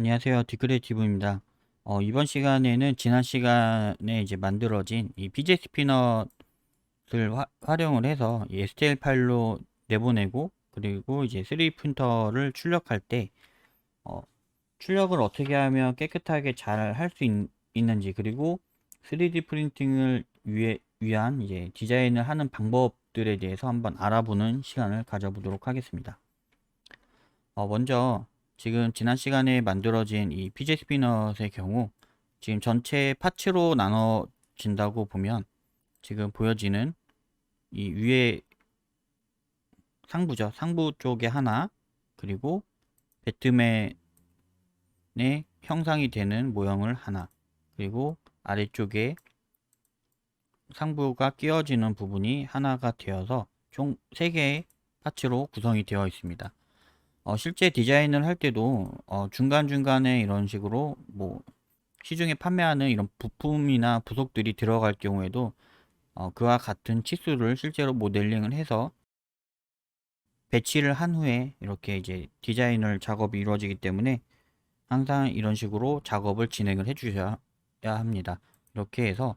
안녕하세요. 디크레이티브입니다. 어, 이번 시간에는 지난 시간에 이제 만들어진 이 BJ 스피너를 화- 활용을 해서 이 STL 파일로 내보내고 그리고 이제 3D 프린터를 출력할 때 어, 출력을 어떻게 하면 깨끗하게 잘 할 수 있는지 그리고 3D 프린팅을 위해, 위한 이제 디자인을 하는 방법들에 대해서 한번 알아보는 시간을 가져보도록 하겠습니다. 어, 먼저 지금 지난 시간에 만들어진 이 PJ 스피넛의 경우 지금 전체 파츠로 나눠진다고 보면 지금 보여지는 이 위에 상부죠. 상부 쪽에 하나 그리고 배트맨의 형상이 되는 모형을 하나 그리고 아래쪽에 상부가 끼워지는 부분이 하나가 되어서 총 3개의 파츠로 구성이 되어 있습니다. 어, 실제 디자인을 할 때도 어, 중간중간에 이런 식으로 뭐 시중에 판매하는 이런 부품이나 부속들이 들어갈 경우에도 어, 그와 같은 치수를 실제로 모델링을 해서 배치를 한 후에 이렇게 이제 디자인을 작업이 이루어지기 때문에 항상 이런 식으로 작업을 진행을 해 주셔야 합니다. 이렇게 해서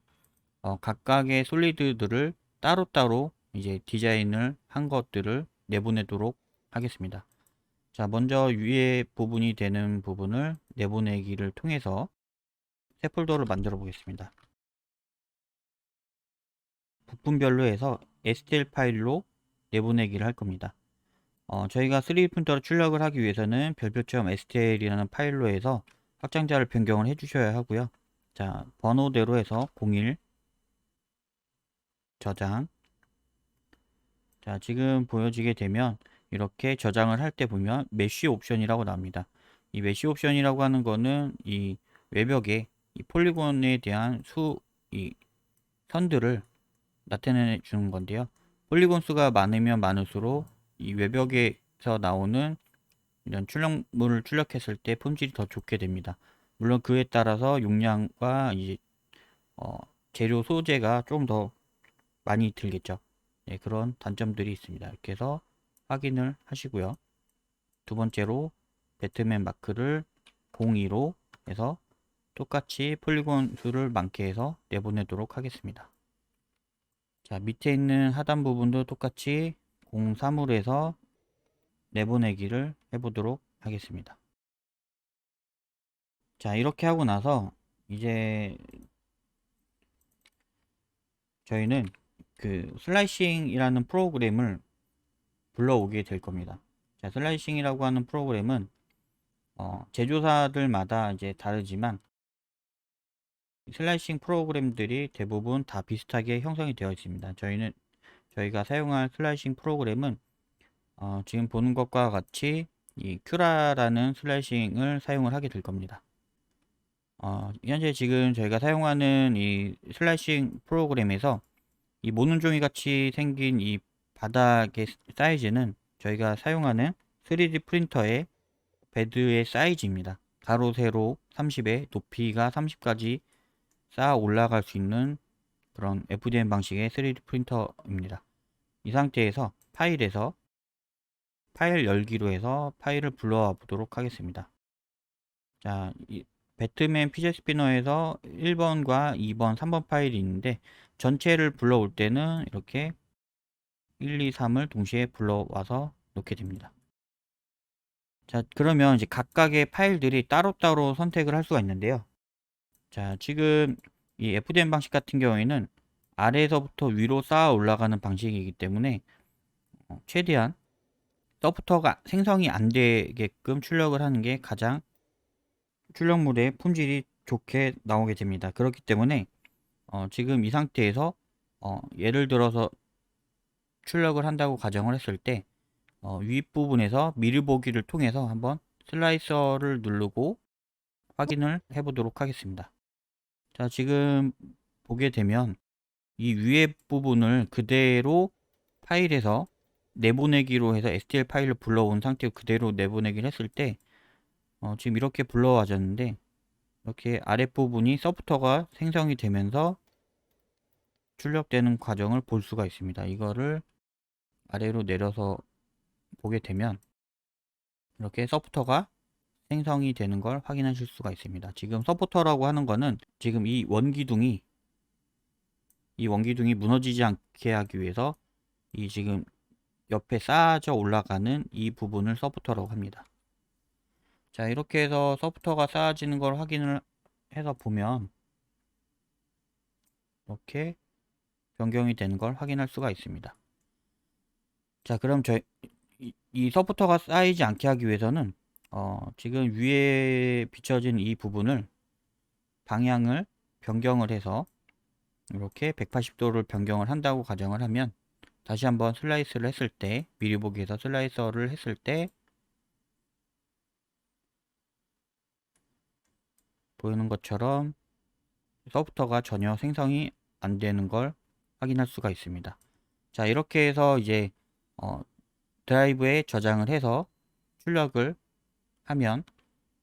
어, 각각의 솔리드들을 따로따로 이제 디자인을 한 것들을 내보내도록 하겠습니다. 자, 먼저 위에 부분이 되는 부분을 내보내기를 통해서 새 폴더를 만들어 보겠습니다. 부품별로 해서 STL 파일로 내보내기를 할 겁니다. 어, 저희가 3D 프린터로 출력을 하기 위해서는 별표처럼 STL이라는 파일로 해서 확장자를 변경을 해 주셔야 하고요. 자, 번호대로 해서 01 저장 자, 지금 보여지게 되면 이렇게 저장을 할 때 보면 메쉬 옵션이라고 나옵니다. 이 메쉬 옵션이라고 하는 거는 이 외벽에 이 폴리곤에 대한 수, 이 선들을 나타내 주는 건데요. 폴리곤 수가 많으면 많을수록 이 외벽에서 나오는 이런 출력물을 출력했을 때 품질이 더 좋게 됩니다. 물론 그에 따라서 용량과 이제 어, 재료 소재가 좀 더 많이 들겠죠. 네, 그런 단점들이 있습니다. 이렇게 해서 확인을 하시고요. 두 번째로 배트맨 마크를 02로 해서 똑같이 폴리곤 수를 많게 해서 내보내도록 하겠습니다. 자, 밑에 있는 하단 부분도 똑같이 03으로 해서 내보내기를 해보도록 하겠습니다. 자, 이렇게 하고 나서 이제 저희는 그 슬라이싱이라는 프로그램을 불러오게 될 겁니다. 자, 슬라이싱이라고 하는 프로그램은 어, 제조사들마다 이제 다르지만 슬라이싱 프로그램들이 대부분 다 비슷하게 형성이 되어 있습니다. 저희는 저희가 사용할 슬라이싱 프로그램은 어, 지금 보는 것과 같이 이 큐라라는 슬라이싱을 사용을 하게 될 겁니다. 어, 현재 지금 저희가 사용하는 이 슬라이싱 프로그램에서 이 모는 종이 같이 생긴 이 바닥의 사이즈는 저희가 사용하는 3D 프린터의 베드의 사이즈입니다. 가로 세로 30에 높이가 30까지 쌓아 올라갈 수 있는 그런 FDM 방식의 3D 프린터입니다. 이 상태에서 파일에서 파일 열기로 해서 파일을 불러와 보도록 하겠습니다. 자, 이 배트맨 피제 스피너에서 1번과 2번, 3번 파일이 있는데 전체를 불러올 때는 이렇게 1, 2, 3을 동시에 불러와서 놓게 됩니다. 자, 그러면 이제 각각의 파일들이 따로따로 선택을 할 수가 있는데요. 자, 지금 이 FDM 방식 같은 경우에는 아래에서부터 위로 쌓아 올라가는 방식이기 때문에 어, 최대한 서부터가 생성이 안 되게끔 출력을 하는 게 가장 출력물의 품질이 좋게 나오게 됩니다. 그렇기 때문에 어, 지금 이 상태에서 어, 예를 들어서 출력을 한다고 가정을 했을 때 어, 윗부분에서 미리 보기를 통해서 한번 슬라이서를 누르고 확인을 해 보도록 하겠습니다. 자, 지금 보게 되면 이 위에 부분을 그대로 파일에서 내보내기로 해서 STL 파일을 불러온 상태로 그대로 내보내기를 했을 때 어, 지금 이렇게 불러와졌는데 이렇게 아랫부분이 서프터가 생성이 되면서 출력되는 과정을 볼 수가 있습니다. 이거를 아래로 내려서 보게 되면 이렇게 서프터가 생성이 되는 걸 확인하실 수가 있습니다. 지금 서포터라고 하는 거는 지금 이 원기둥이 이 원기둥이 무너지지 않게 하기 위해서 이 지금 옆에 쌓아져 올라가는 이 부분을 서포터라고 합니다. 자 이렇게 해서 서포터가 쌓아지는 걸 확인을 해서 보면 이렇게 변경이 되는 걸 확인할 수가 있습니다. 자 그럼 저 이, 이 서포터가 쌓이지 않게 하기 위해서는 어, 지금 위에 비춰진 이 부분을 방향을 변경을 해서 이렇게 180도를 변경을 한다고 가정을 하면 다시 한번 슬라이스를 했을 때 미리 보기에서 슬라이서를 했을 때 보이는 것처럼 서부터가 전혀 생성이 안 되는 걸 확인할 수가 있습니다. 자 이렇게 해서 이제 어, 드라이브에 저장을 해서 출력을 하면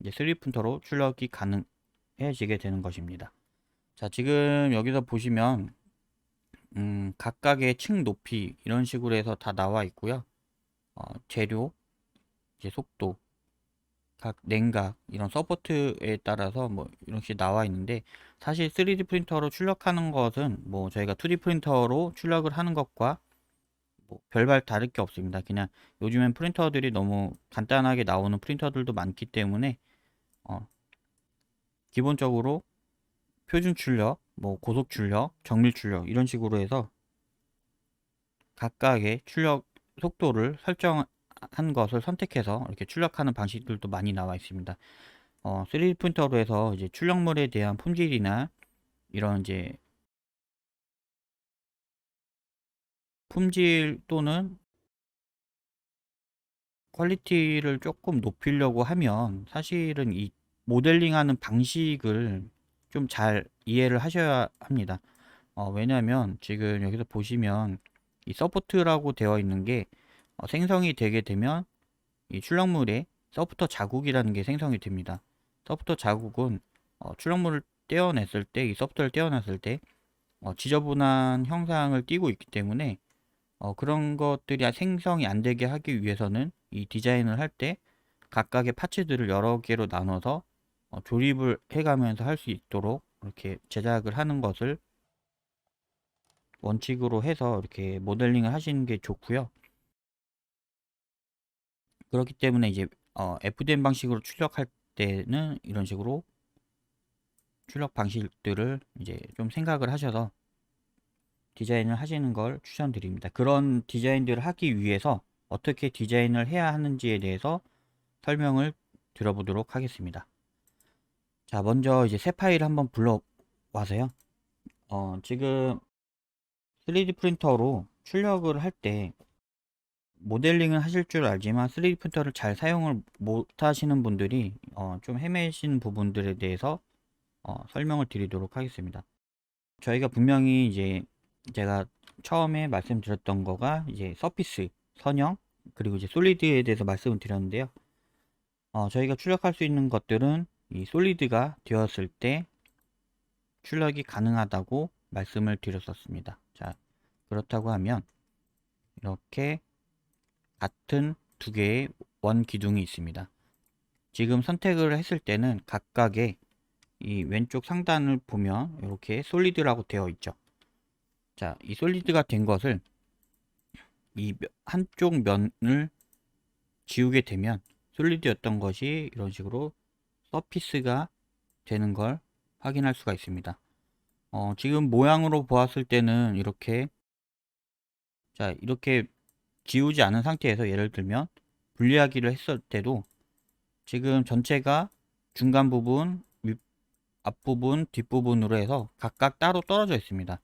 이제 3D 프린터로 출력이 가능해지게 되는 것입니다. 자 지금 여기서 보시면 음, 각각의 층 높이 이런 식으로 해서 다 나와 있고요. 어, 재료, 이제 속도, 각 냉각 이런 서포트에 따라서 뭐 이렇게 나와 있는데 사실 3D 프린터로 출력하는 것은 뭐 저희가 2D 프린터로 출력을 하는 것과 뭐 별발 다를 게 없습니다. 그냥 요즘엔 프린터들이 너무 간단하게 나오는 프린터들도 많기 때문에 어, 기본적으로 표준 출력, 뭐 고속 출력, 정밀 출력 이런 식으로 해서 각각의 출력 속도를 설정한 것을 선택해서 이렇게 출력하는 방식들도 많이 나와 있습니다. 어, 3D 프린터로 해서 이제 출력물에 대한 품질이나 이런 이제 품질 또는 퀄리티를 조금 높이려고 하면 사실은 이 모델링하는 방식을 좀 잘 이해를 하셔야 합니다. 어, 왜냐하면 지금 여기서 보시면 이 서포트라고 되어 있는 게 어, 생성이 되게 되면 이 출력물에 서포터 자국이라는 게 생성이 됩니다. 서포터 자국은 어, 출력물을 떼어냈을 때, 이 서포터를 떼어냈을 때 어, 지저분한 형상을 띠고 있기 때문에 어, 그런 것들이 생성이 안 되게 하기 위해서는 이 디자인을 할 때 각각의 파츠들을 여러 개로 나눠서 어, 조립을 해가면서 할 수 있도록 이렇게 제작을 하는 것을 원칙으로 해서 이렇게 모델링을 하시는 게 좋고요. 그렇기 때문에 이제 어, FDM 방식으로 출력할 때는 이런 식으로 출력 방식들을 이제 좀 생각을 하셔서 디자인을 하시는 걸 추천드립니다. 그런 디자인들을 하기 위해서 어떻게 디자인을 해야 하는지에 대해서 설명을 들어보도록 하겠습니다. 자, 먼저 이제 새 파일을 한번 불러와서요. 어, 지금 3D 프린터로 출력을 할 때 모델링을 하실 줄 알지만 3D 프린터를 잘 사용을 못 하시는 분들이 어, 좀 헤매신 부분들에 대해서 어, 설명을 드리도록 하겠습니다. 저희가 분명히 이제 제가 처음에 말씀드렸던 거가 이제 서피스, 선형, 그리고 이제 솔리드에 대해서 말씀을 드렸는데요. 어, 저희가 출력할 수 있는 것들은 이 솔리드가 되었을 때 출력이 가능하다고 말씀을 드렸었습니다. 자, 그렇다고 하면 이렇게 같은 두 개의 원 기둥이 있습니다. 지금 선택을 했을 때는 각각의 이 왼쪽 상단을 보면 이렇게 솔리드라고 되어 있죠. 자, 이 솔리드가 된 것을 이 한쪽 면을 지우게 되면 솔리드였던 것이 이런 식으로 서피스가 되는 걸 확인할 수가 있습니다. 어, 지금 모양으로 보았을 때는 이렇게 자 이렇게 지우지 않은 상태에서 예를 들면 분리하기를 했을 때도 지금 전체가 중간 부분, 윗, 앞부분, 뒷부분으로 해서 각각 따로 떨어져 있습니다.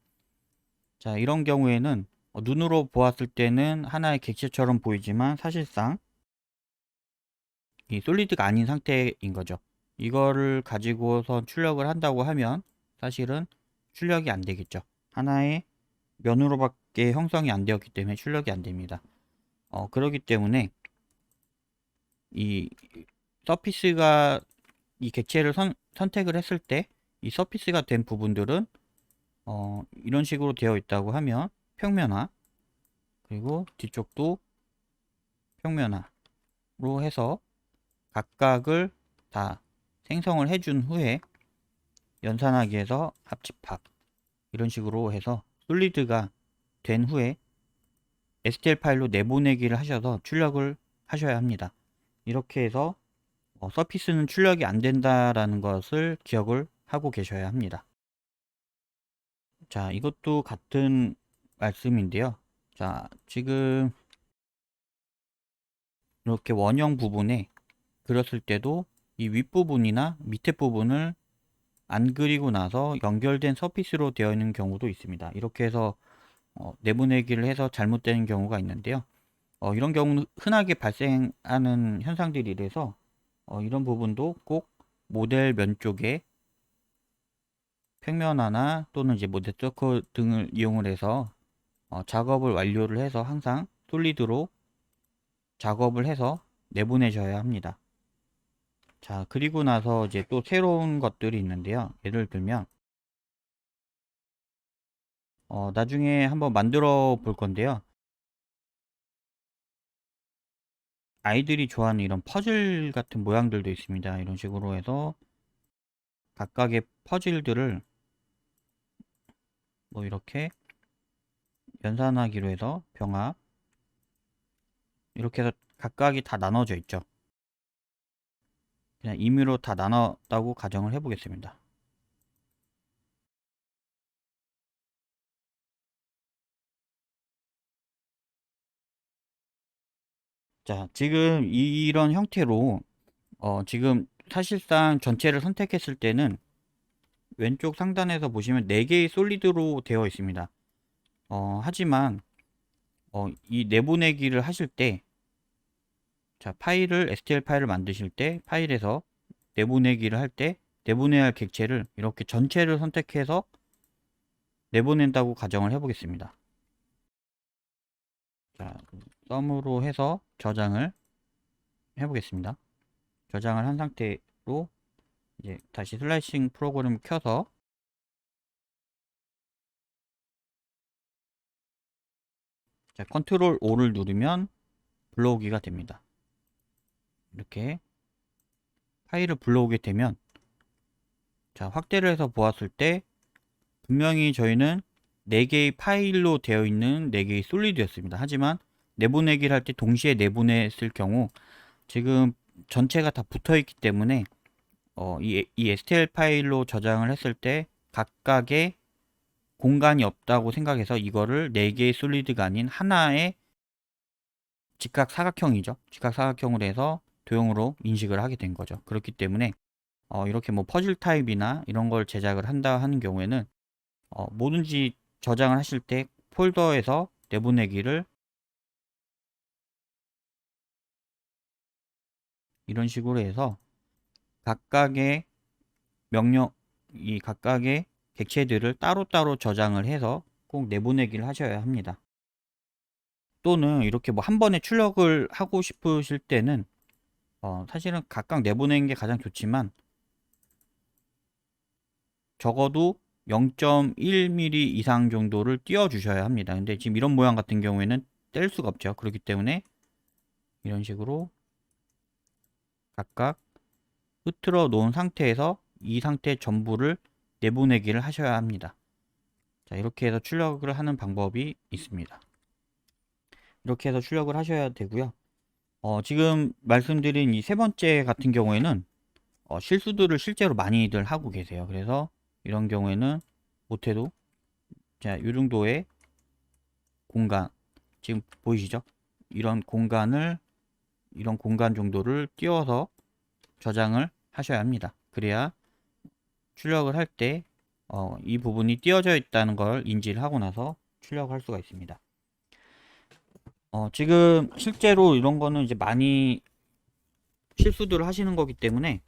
자, 이런 경우에는 어, 눈으로 보았을 때는 하나의 객체처럼 보이지만 사실상 이 솔리드가 아닌 상태인 거죠. 이거를 가지고서 출력을 한다고 하면 사실은 출력이 안 되겠죠. 하나의 면으로밖에 형성이 안 되었기 때문에 출력이 안 됩니다. 어, 그러기 때문에 이 서피스가 이 객체를 선, 선택을 했을 때 이 서피스가 된 부분들은 어, 이런 식으로 되어 있다고 하면 평면화 그리고 뒤쪽도 평면화로 해서 각각을 다 생성을 해준 후에 연산하기에서 합집합 이런 식으로 해서 솔리드가 된 후에 STL 파일로 내보내기를 하셔서 출력을 하셔야 합니다. 이렇게 해서 어, 서피스는 출력이 안 된다라는 것을 기억을 하고 계셔야 합니다. 자, 이것도 같은 말씀인데요. 자, 지금 이렇게 원형 부분에 그렸을 때도 이 윗부분이나 밑에 부분을 안 그리고 나서 연결된 서피스로 되어 있는 경우도 있습니다. 이렇게 해서 어, 내보내기를 해서 잘못되는 경우가 있는데요. 어, 이런 경우는 흔하게 발생하는 현상들이라서 어, 이런 부분도 꼭 모델 면 쪽에 평면화나 또는 이제 모델 서커 등을 이용을 해서 어, 작업을 완료를 해서 항상 솔리드로 작업을 해서 내보내셔야 합니다. 자, 그리고 나서 이제 또 새로운 것들이 있는데요. 예를 들면, 어, 나중에 한번 만들어 볼 건데요. 아이들이 좋아하는 이런 퍼즐 같은 모양들도 있습니다. 이런 식으로 해서 각각의 퍼즐들을 뭐 이렇게 연산하기로 해서 병합 이렇게 해서 각각이 다 나눠져 있죠. 그냥 임의로 다 나눴다고 가정을 해보겠습니다. 자, 지금 이런 형태로 어, 지금 사실상 전체를 선택했을 때는 왼쪽 상단에서 보시면 4개의 솔리드로 되어 있습니다. 어, 하지만 어, 이 내보내기를 하실 때 자, 파일을 STL 파일을 만드실 때 파일에서 내보내기를 할 때 내보내야 할 객체를 이렇게 전체를 선택해서 내보낸다고 가정을 해 보겠습니다. 자, 썸으로 해서 저장을 해 보겠습니다. 저장을 한 상태로 이제 다시 슬라이싱 프로그램을 켜서 자, 컨트롤 O를 누르면 불러오기가 됩니다. 이렇게 파일을 불러오게 되면 자 확대를 해서 보았을 때 분명히 저희는 4개의 파일로 되어 있는 4개의 솔리드였습니다. 하지만 내보내기를 할 때 동시에 내보냈을 경우 지금 전체가 다 붙어 있기 때문에 어, 이, 이 STL 파일로 저장을 했을 때 각각의 공간이 없다고 생각해서 이거를 4개의 솔리드가 아닌 하나의 직각 사각형이죠. 직각 사각형으로 해서 도형으로 인식을 하게 된 거죠. 그렇기 때문에 어, 이렇게 뭐 퍼즐 타입이나 이런 걸 제작을 한다 하는 경우에는 어, 뭐든지 저장을 하실 때 폴더에서 내보내기를 이런 식으로 해서 각각의 명령 이 각각의 객체들을 따로따로 저장을 해서 꼭 내보내기를 하셔야 합니다. 또는 이렇게 뭐 한 번에 출력을 하고 싶으실 때는 어, 사실은 각각 내보내는 게 가장 좋지만 적어도 0.1mm 이상 정도를 띄워 주셔야 합니다. 근데 지금 이런 모양 같은 경우에는 뗄 수가 없죠. 그렇기 때문에 이런 식으로 각각 흐트러 놓은 상태에서 이 상태 전부를 내보내기를 하셔야 합니다. 자, 이렇게 해서 출력을 하는 방법이 있습니다. 이렇게 해서 출력을 하셔야 되고요. 어, 지금 말씀드린 이 세 번째 같은 경우에는 어, 실수들을 실제로 많이들 하고 계세요. 그래서 이런 경우에는 못해도 자, 이 정도의 공간 지금 보이시죠? 이런 공간을 이런 공간 정도를 띄워서 저장을 하셔야 합니다. 그래야 출력을 할때 어, 이 부분이 띄어져 있다는 걸 인지를 하고 나서 출력할 수가 있습니다. 어, 지금 실제로 이런 거는 이제 많이 실수들을 하시는 거기 때문에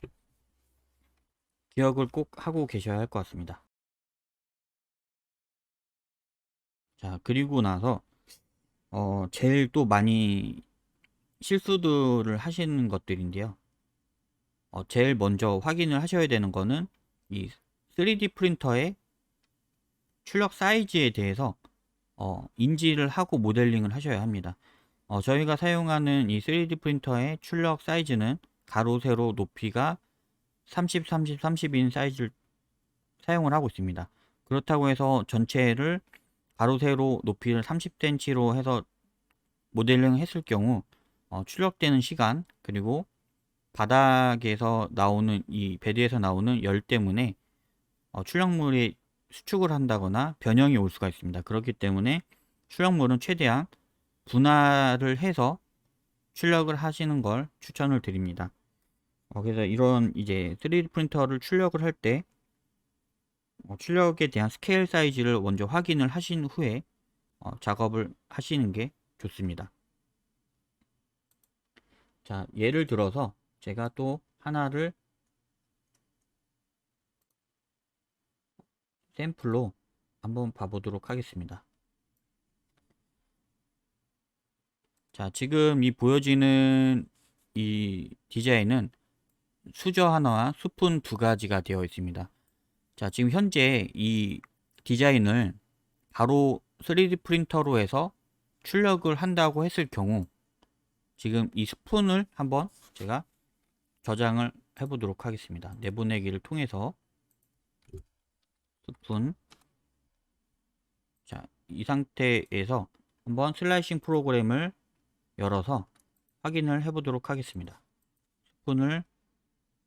기억을 꼭 하고 계셔야 할 것 같습니다. 자, 그리고 나서 어, 제일 또 많이 실수들을 하시는 것들인데요. 어, 제일 먼저 확인을 하셔야 되는 거는 이 3D 프린터의 출력 사이즈에 대해서 어, 인지를 하고 모델링을 하셔야 합니다. 어, 저희가 사용하는 이 3D 프린터의 출력 사이즈는 가로 세로 높이가 30, 30, 30인 사이즈를 사용을 하고 있습니다. 그렇다고 해서 전체를 가로 세로 높이를 30cm로 해서 모델링 했을 경우 어, 출력되는 시간 그리고 바닥에서 나오는 이 베드에서 나오는 열 때문에 어, 출력물이 수축을 한다거나 변형이 올 수가 있습니다. 그렇기 때문에 출력물은 최대한 분할을 해서 출력을 하시는 걸 추천을 드립니다. 어, 그래서 이런 이제 3D 프린터를 출력을 할때 어, 출력에 대한 스케일 사이즈를 먼저 확인을 하신 후에 어, 작업을 하시는 게 좋습니다. 자, 예를 들어서 제가 또 하나를 샘플로 한번 봐보도록 하겠습니다. 자, 지금 이 보여지는 이 디자인은 수저 하나와 스푼 두 가지가 되어 있습니다. 자, 지금 현재 이 디자인을 바로 3D 프린터로 해서 출력을 한다고 했을 경우 지금 이 스푼을 한번 제가 저장을 해보도록 하겠습니다. 내보내기를 통해서 스푼 자, 이 상태에서 한번 슬라이싱 프로그램을 열어서 확인을 해보도록 하겠습니다. 스푼을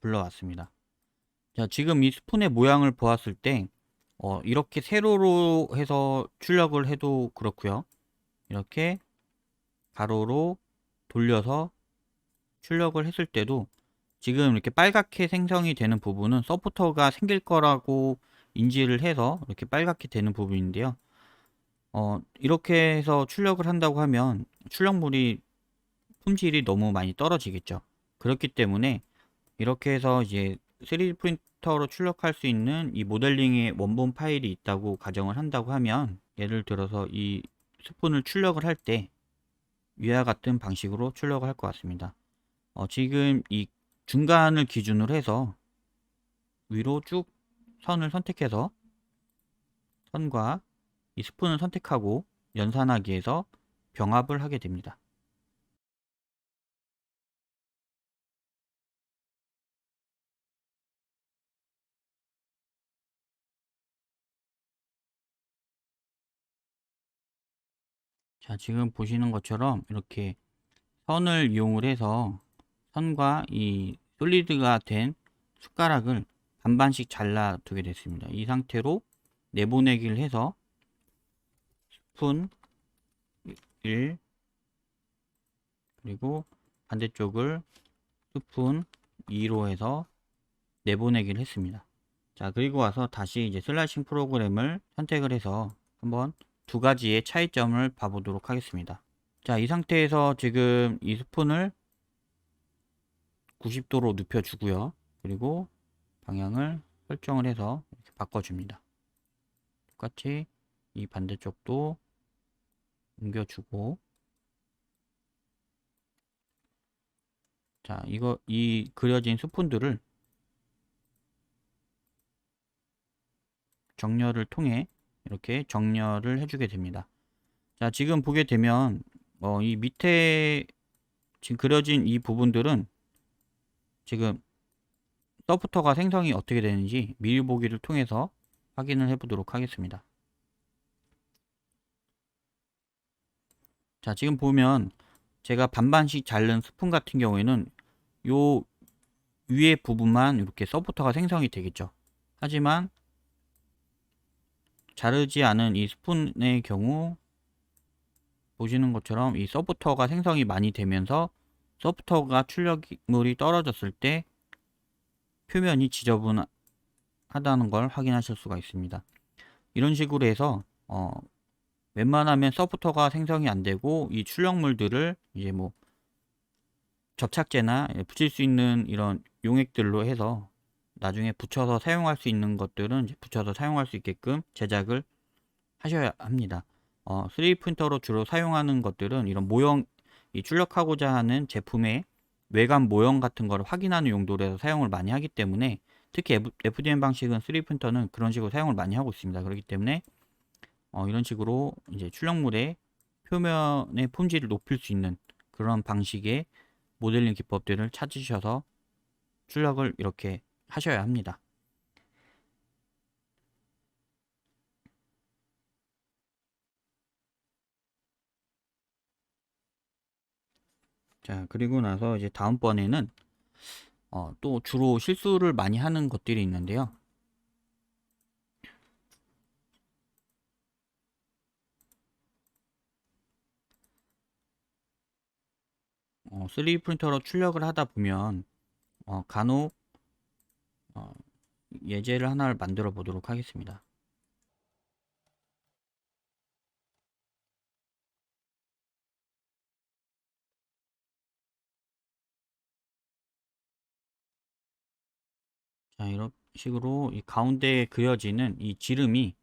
불러왔습니다. 자, 지금 이 스푼의 모양을 보았을 때 어, 이렇게 세로로 해서 출력을 해도 그렇고요. 이렇게 가로로 돌려서 출력을 했을 때도 지금 이렇게 빨갛게 생성이 되는 부분은 서포터가 생길 거라고 인지를 해서 이렇게 빨갛게 되는 부분인데요. 어, 이렇게 해서 출력을 한다고 하면 출력물이 품질이 너무 많이 떨어지겠죠. 그렇기 때문에 이렇게 해서 이제 3D 프린터로 출력할 수 있는 이 모델링의 원본 파일이 있다고 가정을 한다고 하면 예를 들어서 이 스푼을 출력을 할 때 위와 같은 방식으로 출력을 할 것 같습니다. 어, 지금 이 중간을 기준으로 해서 위로 쭉 선을 선택해서 선과 이 스푼을 선택하고 연산하기에서 병합을 하게 됩니다. 자, 지금 보시는 것처럼 이렇게 선을 이용을 해서 선과 이 솔리드가 된 숟가락을 반반씩 잘라 두게 됐습니다. 이 상태로 내보내기를 해서 스푼 1 그리고 반대쪽을 스푼 2로 해서 내보내기를 했습니다. 자 그리고 와서 다시 이제 슬라이싱 프로그램을 선택을 해서 한번 두 가지의 차이점을 봐보도록 하겠습니다. 자, 이 상태에서 지금 이 스푼을 90도로 눕혀주고요. 그리고 방향을 설정을 해서 이렇게 바꿔줍니다. 똑같이 이 반대쪽도 옮겨주고 자, 이거 이 그려진 스푼들을 정렬을 통해 이렇게 정렬을 해주게 됩니다. 자, 지금 보게 되면 어, 이 밑에 지금 그려진 이 부분들은 지금 서프터가 생성이 어떻게 되는지 미리 보기를 통해서 확인을 해보도록 하겠습니다. 자, 지금 보면 제가 반반씩 자른 스푼 같은 경우에는 요 위에 부분만 이렇게 서포터가 생성이 되겠죠. 하지만 자르지 않은 이 스푼의 경우 보시는 것처럼 이 서포터가 생성이 많이 되면서 서포터가 출력물이 떨어졌을 때 표면이 지저분하다는 걸 확인하실 수가 있습니다. 이런 식으로 해서 어, 웬만하면 서포터가 생성이 안 되고 이 출력물들을 이제 뭐 접착제나 붙일 수 있는 이런 용액들로 해서 나중에 붙여서 사용할 수 있는 것들은 붙여서 사용할 수 있게끔 제작을 하셔야 합니다. 어, 3D 프린터로 주로 사용하는 것들은 이런 모형, 이 출력하고자 하는 제품의 외관 모형 같은 거를 확인하는 용도로 해서 사용을 많이 하기 때문에 특히 FDM 방식은 3D 프린터는 그런 식으로 사용을 많이 하고 있습니다. 그렇기 때문에 어, 이런 식으로 이제 출력물의 표면의 품질을 높일 수 있는 그런 방식의 모델링 기법들을 찾으셔서 출력을 이렇게 하셔야 합니다. 자, 그리고 나서 이제 다음번에는 어, 또 주로 실수를 많이 하는 것들이 있는데요. 어, 3D 프린터로 출력을 하다 보면 어, 간혹 어, 예제를 하나를 만들어 보도록 하겠습니다. 자, 이런 식으로 이 가운데에 그려지는 이 지름이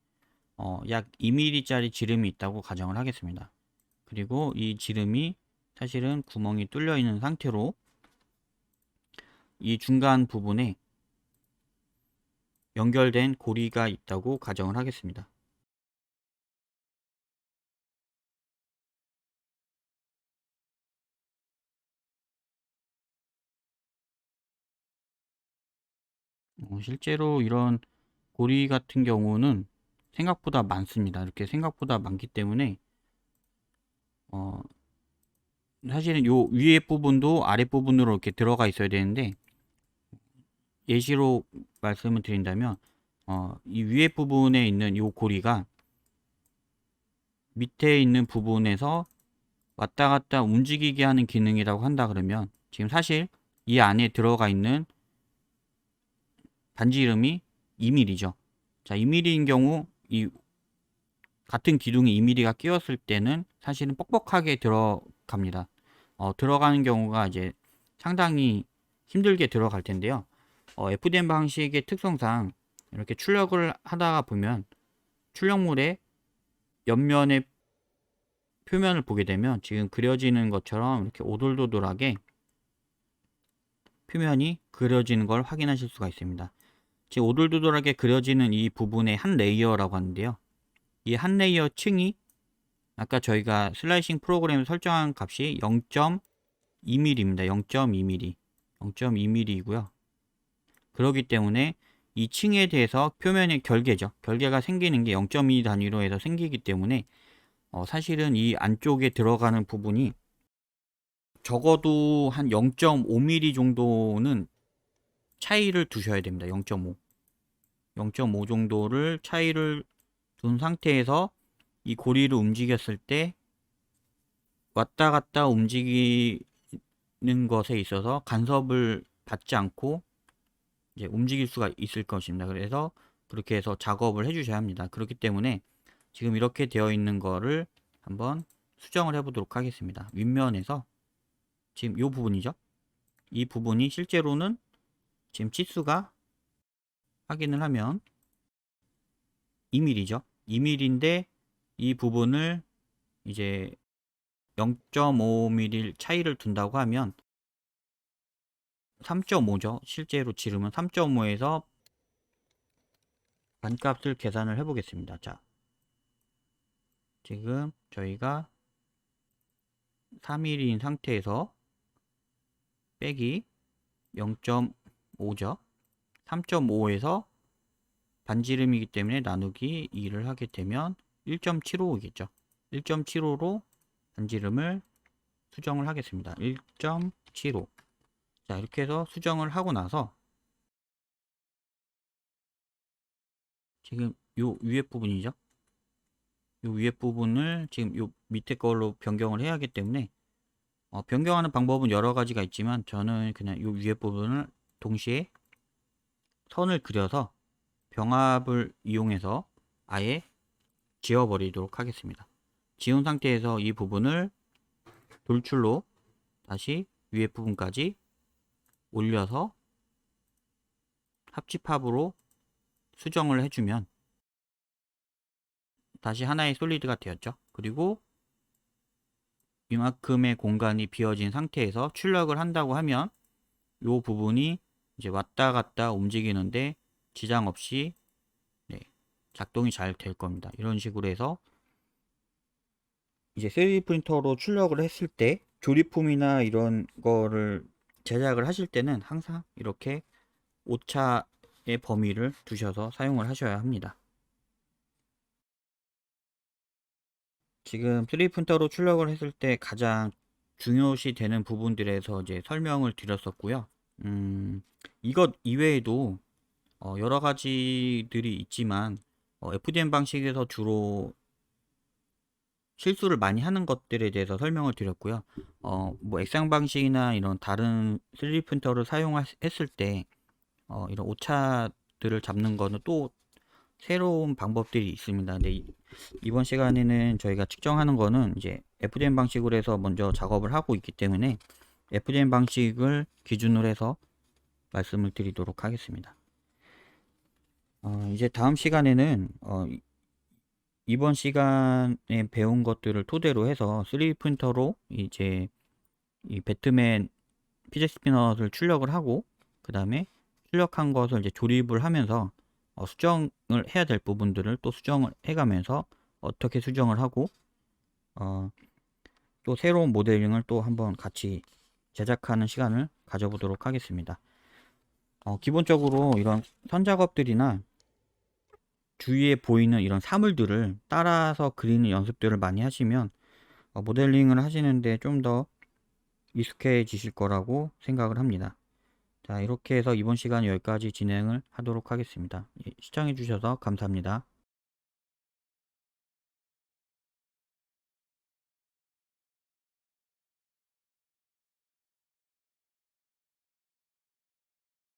어, 약 2mm짜리 지름이 있다고 가정을 하겠습니다. 그리고 이 지름이 사실은 구멍이 뚫려 있는 상태로 이 중간 부분에 연결된 고리가 있다고 가정을 하겠습니다. 어, 실제로 이런 고리 같은 경우는 생각보다 많습니다. 이렇게 생각보다 많기 때문에 어, 사실은 요 위에 부분도 아래 부분으로 이렇게 들어가 있어야 되는데 예시로 말씀을 드린다면 어, 이 위에 부분에 있는 요 고리가 밑에 있는 부분에서 왔다 갔다 움직이게 하는 기능이라고 한다 그러면 지금 사실 이 안에 들어가 있는 반지 이름이 2mm죠. 자, 2mm인 경우 이 같은 기둥이 2mm가 끼었을 때는 사실은 뻑뻑하게 들어갑니다. 어, 들어가는 경우가 이제 상당히 힘들게 들어갈 텐데요. 어, FDM 방식의 특성상 이렇게 출력을 하다가 보면 출력물의 옆면의 표면을 보게 되면 지금 그려지는 것처럼 이렇게 오돌도돌하게 표면이 그려지는 걸 확인하실 수가 있습니다. 지금 오돌도돌하게 그려지는 이 부분의 한 레이어라고 하는데요. 이 한 레이어 층이 아까 저희가 슬라이싱 프로그램 설정한 값이 0.2mm입니다. 0.2mm. 0.2mm이고요. 그렇기 때문에 이 층에 대해서 표면의 결계죠. 결계가 생기는 게 0.2 단위로 해서 생기기 때문에 어, 사실은 이 안쪽에 들어가는 부분이 적어도 한 0.5mm 정도는 차이를 두셔야 됩니다. 0.5. 0.5 정도를 차이를 둔 상태에서 이 고리를 움직였을 때 왔다 갔다 움직이는 것에 있어서 간섭을 받지 않고 이제 움직일 수가 있을 것입니다. 그래서 그렇게 해서 작업을 해 주셔야 합니다. 그렇기 때문에 지금 이렇게 되어 있는 거를 한번 수정을 해 보도록 하겠습니다. 윗면에서 지금 이 부분이죠. 이 부분이 실제로는 지금 치수가 확인을 하면 2mm죠. 2mm인데 이 부분을 이제 0.5mm 차이를 둔다고 하면 3.5죠. 실제로 지름은 3.5에서 반값을 계산을 해 보겠습니다. 자, 지금 저희가 3mm인 상태에서 빼기 0.5 죠. 3.5에서 반지름이기 때문에 나누기 2를 하게 되면 1.75이겠죠. 1.75로 반지름을 수정을 하겠습니다. 1.75 자 이렇게 해서 수정을 하고 나서 지금 요 위에 부분이죠. 요 위에 부분을 지금 요 밑에 걸로 변경을 해야 하기 때문에 어, 변경하는 방법은 여러 가지가 있지만 저는 그냥 요 위에 부분을 동시에 선을 그려서 병합을 이용해서 아예 지워버리도록 하겠습니다. 지운 상태에서 이 부분을 돌출로 다시 위에 부분까지 올려서 합집합으로 수정을 해주면 다시 하나의 솔리드가 되었죠. 그리고 이만큼의 공간이 비어진 상태에서 출력을 한다고 하면 이 부분이 이제 왔다 갔다 움직이는데 지장 없이 네, 작동이 잘 될 겁니다. 이런 식으로 해서 이제 3D 프린터로 출력을 했을 때 조립품이나 이런 거를 제작을 하실 때는 항상 이렇게 오차의 범위를 두셔서 사용을 하셔야 합니다. 지금 3D 프린터로 출력을 했을 때 가장 중요시 되는 부분들에서 이제 설명을 드렸었고요. 음, 이것 이외에도 어, 여러 가지들이 있지만 어, FDM 방식에서 주로 실수를 많이 하는 것들에 대해서 설명을 드렸고요. 어, 뭐 액상 방식이나 이런 다른 3D 프린터를 사용했을 때 어, 이런 오차들을 잡는 거는 또 새로운 방법들이 있습니다. 근데 이, 이번 시간에는 저희가 측정하는 거는 이제 FDM 방식으로 해서 먼저 작업을 하고 있기 때문에 FDM 방식을 기준으로 해서 말씀을 드리도록 하겠습니다. 어, 이제 다음 시간에는 어, 이- 이번 시간에 배운 것들을 토대로 해서 3D 프린터로 이제 이 배트맨 피제 스피너를 출력을 하고 그 다음에 출력한 것을 이제 조립을 하면서 어, 수정을 해야 될 부분들을 또 수정을 해가면서 어떻게 수정을 하고 어, 또 새로운 모델링을 또 한번 같이 제작하는 시간을 가져보도록 하겠습니다. 어, 기본적으로 이런 선작업들이나 주위에 보이는 이런 사물들을 따라서 그리는 연습들을 많이 하시면 어, 모델링을 하시는데 좀 더 익숙해지실 거라고 생각을 합니다. 자, 이렇게 해서 이번 시간 여기까지 진행을 하도록 하겠습니다. 예, 시청해 주셔서 감사합니다.